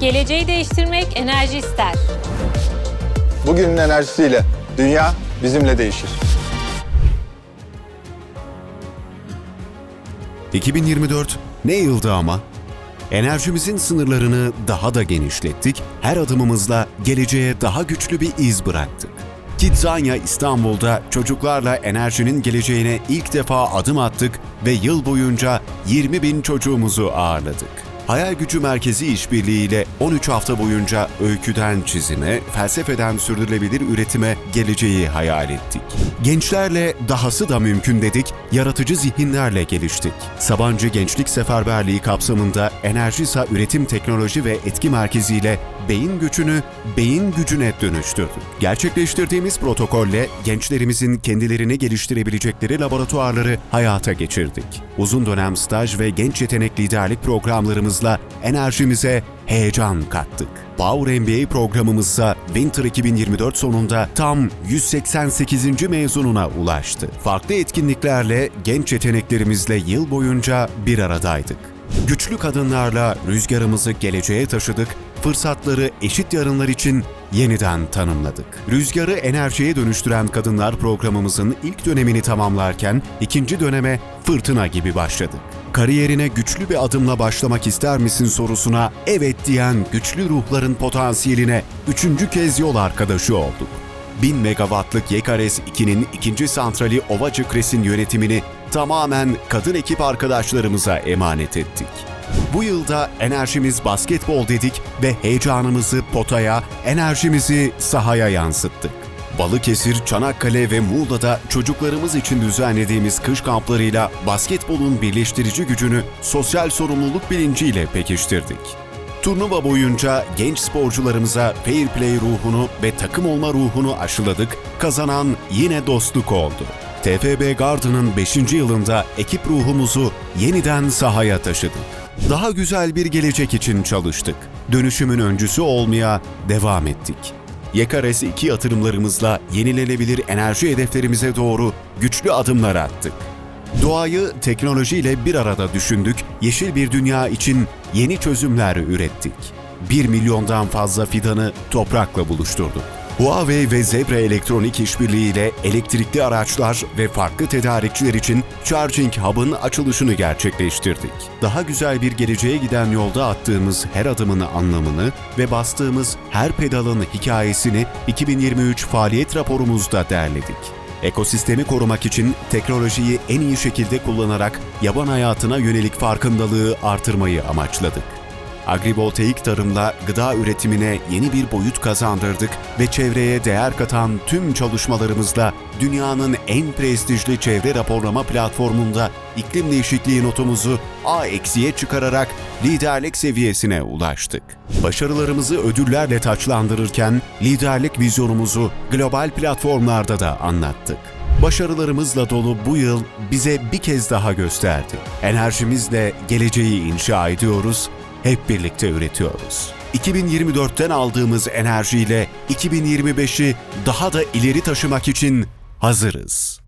Geleceği değiştirmek enerji ister. Bugünün enerjisiyle dünya bizimle değişir. 2024 ne yıldı ama? Enerjimizin sınırlarını daha da genişlettik, her adımımızla geleceğe daha güçlü bir iz bıraktık. Kidzanya İstanbul'da çocuklarla enerjinin geleceğine ilk defa adım attık ve yıl boyunca 20 bin çocuğumuzu ağırladık. Hayal Gücü Merkezi işbirliğiyle 13 hafta boyunca öyküden çizime, felsefeden sürdürülebilir üretime geleceği hayal ettik. Gençlerle dahası da mümkün dedik, yaratıcı zihinlerle geliştik. Sabancı Gençlik Seferberliği kapsamında Enerjisa Üretim Teknoloji ve Etki Merkezi ile beyin gücünü beyin gücüne dönüştürdük. Gerçekleştirdiğimiz protokolle gençlerimizin kendilerini geliştirebilecekleri laboratuvarları hayata geçirdik. Uzun dönem staj ve genç yetenek liderlik programlarımızla enerjimize heyecan kattık. Power MBA programımızsa Winter 2024 sonunda tam 188. mezununa ulaştı. Farklı etkinliklerle genç yeteneklerimizle yıl boyunca bir aradaydık. Güçlü kadınlarla rüzgarımızı geleceğe taşıdık, fırsatları eşit yarınlar için yeniden tanımladık. Rüzgarı enerjiye dönüştüren kadınlar programımızın ilk dönemini tamamlarken ikinci döneme fırtına gibi başladık. Kariyerine güçlü bir adımla başlamak ister misin sorusuna evet diyen güçlü ruhların potansiyeline üçüncü kez yol arkadaşı olduk. 1000 megawattlık Yekares 2'nin ikinci santrali Ovacık Res'in yönetimini tamamen kadın ekip arkadaşlarımıza emanet ettik. Bu yılda enerjimiz basketbol dedik ve heyecanımızı potaya, enerjimizi sahaya yansıttık. Balıkesir, Çanakkale ve Muğla'da çocuklarımız için düzenlediğimiz kış kamplarıyla basketbolun birleştirici gücünü sosyal sorumluluk bilinciyle pekiştirdik. Turnuva boyunca genç sporcularımıza fair play ruhunu ve takım olma ruhunu aşıladık, kazanan yine dostluk oldu. TFB Garden'ın 5. yılında ekip ruhumuzu yeniden sahaya taşıdık. Daha güzel bir gelecek için çalıştık. Dönüşümün öncüsü olmaya devam ettik. Yekares 2 yatırımlarımızla yenilenebilir enerji hedeflerimize doğru güçlü adımlar attık. Doğayı teknolojiyle bir arada düşündük, yeşil bir dünya için yeni çözümler ürettik. 1 milyondan fazla fidanı toprakla buluşturduk. Huawei ve Zebra Elektronik işbirliğiyle elektrikli araçlar ve farklı tedarikçiler için Charging Hub'ın açılışını gerçekleştirdik. Daha güzel bir geleceğe giden yolda attığımız her adımın anlamını ve bastığımız her pedalın hikayesini 2023 faaliyet raporumuzda derledik. Ekosistemi korumak için teknolojiyi en iyi şekilde kullanarak yaban hayatına yönelik farkındalığı artırmayı amaçladık. Agrivoltaik tarımla gıda üretimine yeni bir boyut kazandırdık ve çevreye değer katan tüm çalışmalarımızla dünyanın en prestijli çevre raporlama platformunda iklim değişikliği notumuzu A eksiye çıkararak liderlik seviyesine ulaştık. Başarılarımızı ödüllerle taçlandırırken liderlik vizyonumuzu global platformlarda da anlattık. Başarılarımızla dolu bu yıl bize bir kez daha gösterdi. Enerjimizle geleceği inşa ediyoruz, hep birlikte üretiyoruz. 2024'ten aldığımız enerjiyle 2025'i daha da ileri taşımak için hazırız.